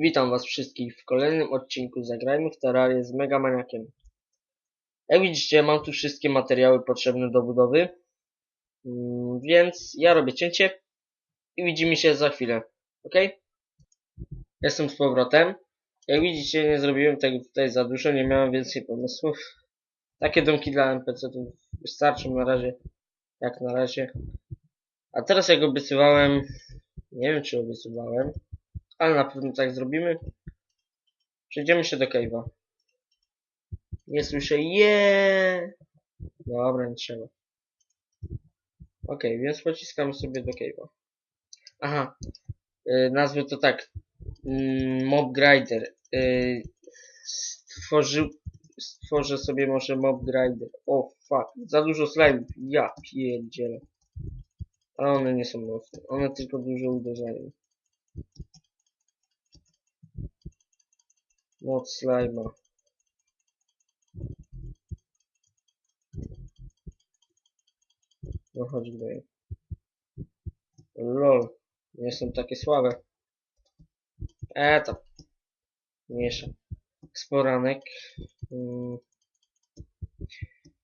Witam was wszystkich w kolejnym odcinku Zagrajmy w Terrarię z Mega Maniakiem. Jak widzicie, mam tu wszystkie materiały potrzebne do budowy. Mm, Więc ja robię cięcie i widzimy się za chwilę. Ok? Jestem z powrotem. Jak widzicie, nie zrobiłem tego tutaj za dużo, nie miałem więcej pomysłów. Takie domki dla NPC-ów wystarczą na razie. Jak na razie. A teraz jak obiecywałem, nie wiem czy obiecywałem, ale na pewno tak zrobimy. Przejdziemy się do cave'a. Nie słyszę je. Dobra, nie trzeba. Ok, więc pociskamy sobie do cave'a. Aha. Yy, nazwę to tak. Yy, mob Grinder. Yy, stworzył, stworzę sobie może Mob Grinder. O fuck. Za dużo slime. Ja pierdzielę. Ale one nie są mocne. One tylko dużo uderzają. Moc slajma. No chodź. Lol. Nie są takie słabe. E tam. Mniejsza. Sporanek. Mm.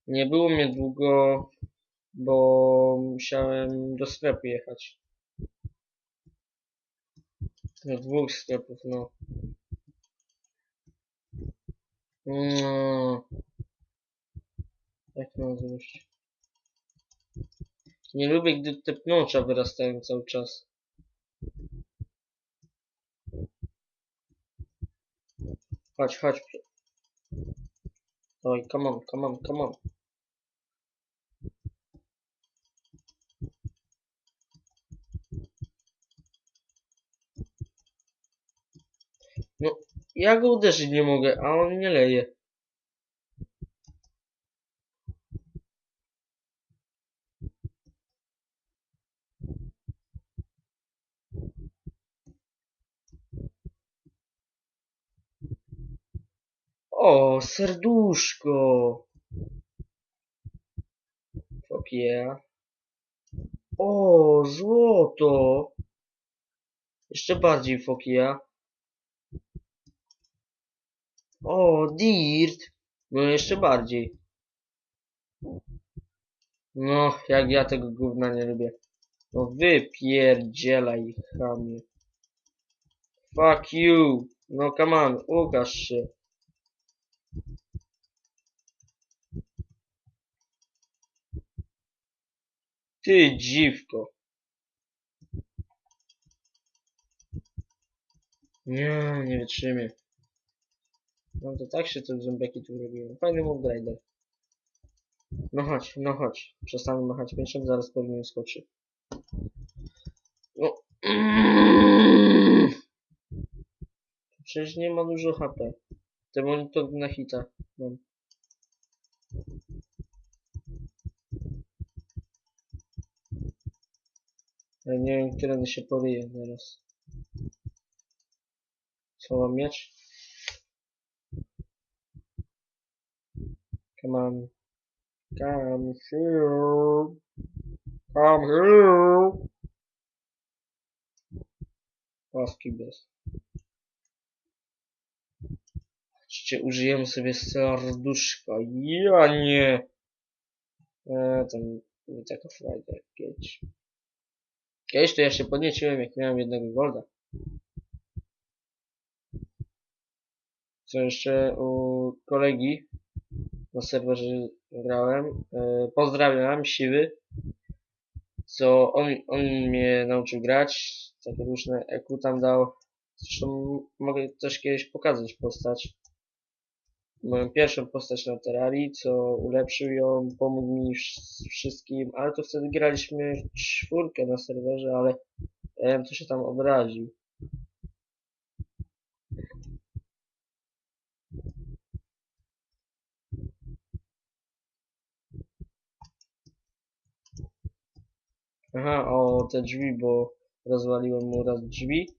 Nie było mnie długo, bo musiałem do sklepu jechać. Do dwóch sklepów, no. No. Jak to nazwać? Nie lubię, gdy te pnącza wyrastają cały czas. Chodź, chodź. Oj, come on, come on, come on. Ja go uderzyć nie mogę, a on nie leje. O, serduszko. Yeah. O, złoto. Jeszcze bardziej fuck yeah. O, dirt. No jeszcze bardziej. No, jak ja tego gówna nie lubię. No wypierdzielaj, chamie. Fuck you. No come on, ukaż się. Ty dziwko. Nie, nie wytrzymię. No to tak się te zombiaki tu robiły. Fajny move grinder. No chodź, no chodź. Przestanę machać mieczem, zaraz pewnie skoczy. No. Przecież nie ma dużo HP. Ten monitor na hita mam. Ja nie wiem, kiedy się poryje teraz. Co mam mieć? Come on. Come here. Come here. Łaski bez. Chodźcie, użyjemy sobie serduszka. Ja nie. E, tam nie taka frajda jak kiedyś. Kiedyś to ja się podnieciłem, jak miałem jednego golda. Co jeszcze u kolegi na serwerze grałem. E, pozdrawiam, Siwy. Co on, on mnie nauczył grać. Takie różne EQ tam dał. Zresztą mogę też kiedyś pokazać postać. Moją pierwszą postać na Terrarii, co ulepszył ją, pomógł mi wszystkim, ale to wtedy graliśmy czwórkę na serwerze, ale ja co się tam obraził. Aha, o te drzwi, bo rozwaliłem mu raz drzwi.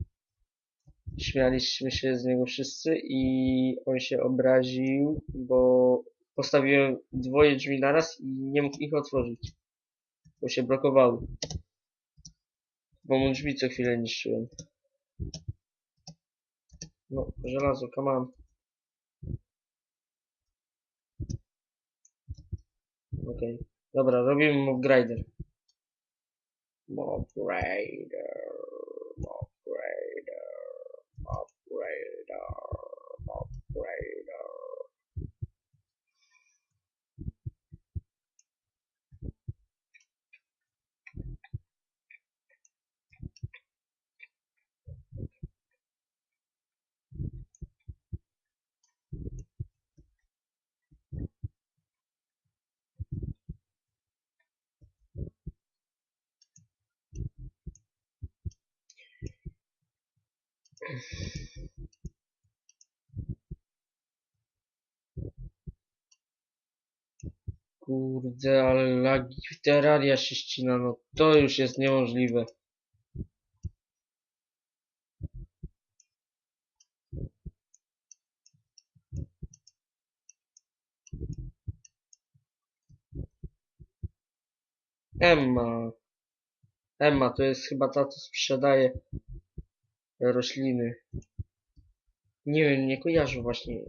Śmialiśmy się z niego wszyscy i on się obraził, bo postawiłem dwoje drzwi naraz i nie mógł ich otworzyć. Bo się blokowały. Bo mu drzwi co chwilę niszczyłem. No, żelazo, come on. Okej. Dobra, robimy mob grinder. Mob grinder. Mob grinder. Kurde, ale lagi terraria się ścina, no to już jest niemożliwe. Emma. Emma to jest chyba ta, co sprzedaje rośliny. Nie wiem, nie kojarzę właśnie.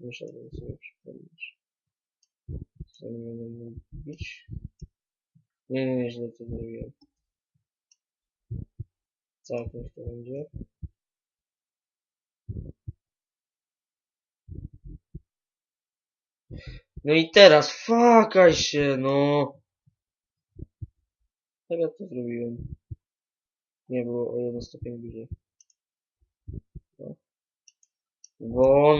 Muszę sobie przypomnieć. Co miałem mówić? Nie, nie, nie, źle to zrobiłem. Tak, niech to będzie. No i teraz, fakaj się, no. Ja to zrobiłem. Nie było o jeden stopień bliżej. No. Won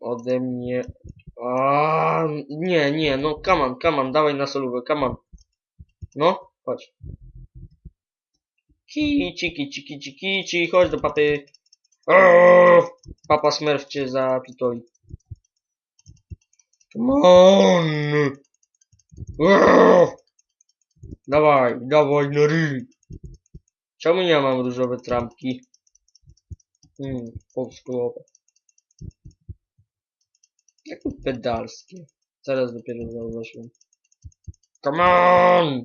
ode mnie. A, nie, nie, no on, come on, dawaj na solówę, on. No, chodź. Kici, kici, kici, kici, chodź do papy. Aaaa! Papa Smurf cię zapitoli. Come on! Aaaa! Dawaj, dawaj na ryj. Czemu ja mam różowe trampki? Hmm. Jak to pedalskie? Zaraz dopiero zauważyłem. Come on!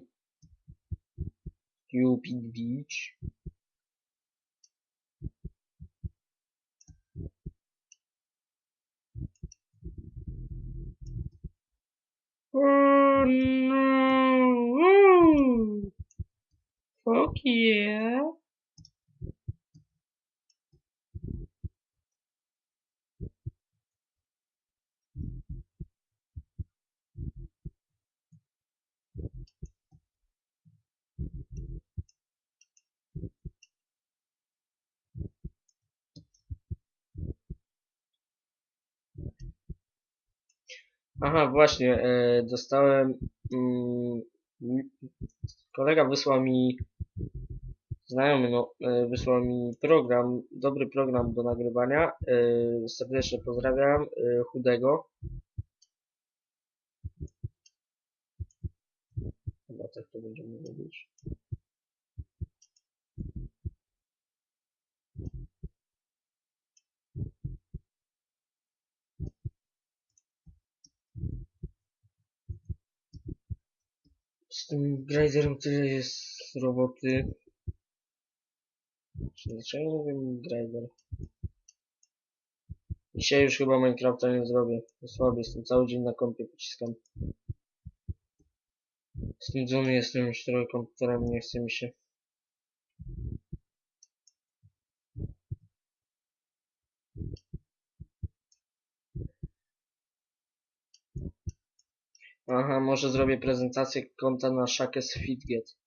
Cupid Beach. Oh no! Fuck yeah! Aha, właśnie, e, dostałem. Mm, kolega wysłał mi. Znajomy, no, e, wysłał mi program, dobry program do nagrywania. E, serdecznie pozdrawiam, e, chudego. Chyba tak to będziemy robić. Z tym grinderem tyle jest roboty. Dlaczego mówię grinder? Dzisiaj już chyba Minecrafta nie zrobię. Słaby jestem, cały dzień na kompie pociskam. Znudzony jestem już trochę komputerem, nie chce mi się. Aha, może zrobię prezentację konta na Shakes Fitget.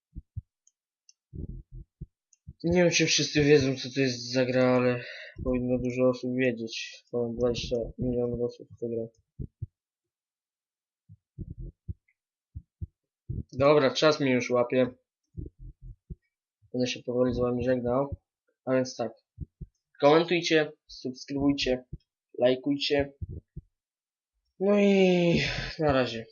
Nie wiem, czy wszyscy wiedzą, co to jest za gra, ale powinno dużo osób wiedzieć. Mam 20 milionów osób w tę grę. Dobra, czas mi już łapie. Będę się powoli z wami żegnał. A więc tak. Komentujcie, subskrybujcie, lajkujcie. No i na razie.